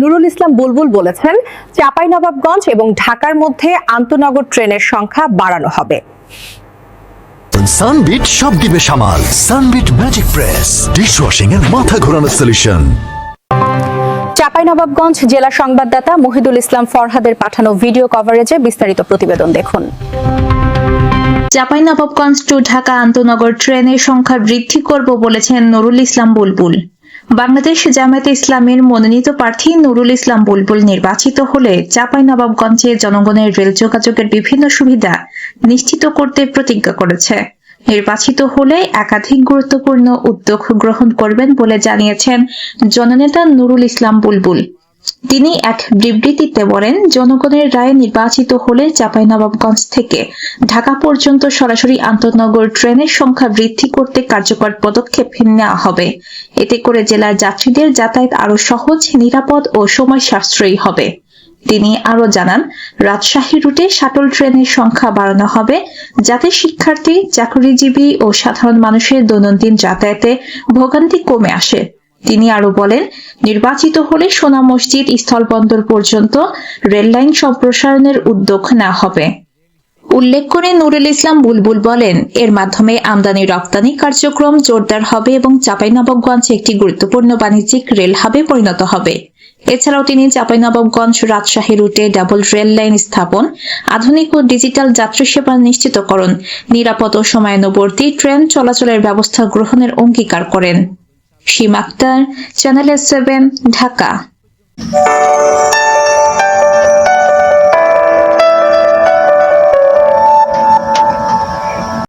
নুরুল ইসলাম বুলবুল বলেছেন চাঁপাইনবাবগঞ্জ এবং ঢাকার মধ্যে আন্তনগর ট্রেনের সংখ্যা বাড়ানো হবে। সানবিট সব দিবে সামাল। Sunbit magic press. ডিশওয়াশিং এর মাথা ঘোরানো সলিউশন চাঁপাইনবাবগঞ্জ জেলা সংবাদদাতা মহিদুল ইসলাম ফরহাদের পাঠানো ভিডিও কভারেজে বিস্তারিত প্রতিবেদন দেখুন। চাঁপাইনবাবগঞ্জ টু ঢাকা আন্তনগর ট্রেনের সংখ্যা বৃদ্ধি করব বলেছেন নুরুল ইসলাম বুলবুল। বাংলাদেশ জামায়াতে ইসলামের মনোনীত প্রার্থী নুরুল ইসলাম বুলবুল নির্বাচিত হলে চাঁপাইনবাবগঞ্জে জনগণের রেল যোগাযোগের বিভিন্ন সুবিধা নিশ্চিত করতে প্রতিজ্ঞা করেছে। নির্বাচিত হলে একাধিক গুরুত্বপূর্ণ উদ্যোগ গ্রহণ করবেন বলে জানিয়েছেন জননেতা নুরুল ইসলাম বুলবুল। তিনি এক বিবৃতিতে বলেন, জনগণের রায়ে নির্বাচিত হলে চাঁপাইনবাবগঞ্জ থেকে ঢাকা পর্যন্ত সরাসরি আন্তঃনগর ট্রেনের সংখ্যা বৃদ্ধি করতে কার্যকর পদক্ষেপ নেওয়া হবে। এতে করে জেলার যাত্রীদের যাতায়াত আরও সহজ, নিরাপদ ও সময় সাশ্রয়ী হবে। তিনি আরও জানান, রাজশাহী রুটে শাটল ট্রেনের সংখ্যা বাড়ানো হবে, যাতে শিক্ষার্থী, চাকরিজীবী ও সাধারণ মানুষের দৈনন্দিন যাতায়াতে ভোগান্তি কমে আসে। তিনি আরও বলেন, নির্বাচিত হলে সোনা মসজিদ স্থলবন্দর পর্যন্ত রেললাইন সম্প্রসারণের উদ্যোগ না হবে। উল্লেখ করে নুরুল ইসলাম বুলবুল বলেন, এর মাধ্যমে আমদানি রপ্তানি কার্যক্রম জোরদার হবে এবং চাঁপাইনবাবগঞ্জ একটি গুরুত্বপূর্ণ বাণিজ্যিক রেল হাবে পরিণত হবে। এছাড়াও তিনি চাঁপাইনবাবগঞ্জ রাজশাহী রুটে ডাবল রেল লাইন স্থাপন, আধুনিক ও ডিজিটাল যাত্রী সেবা নিশ্চিতকরণ, নিরাপদ ও সময়ানুবর্তী ট্রেন চলাচলের ব্যবস্থা গ্রহণের অঙ্গীকার করেন। সীম আক্তার চ্যানেল সেভেন ঢাকা।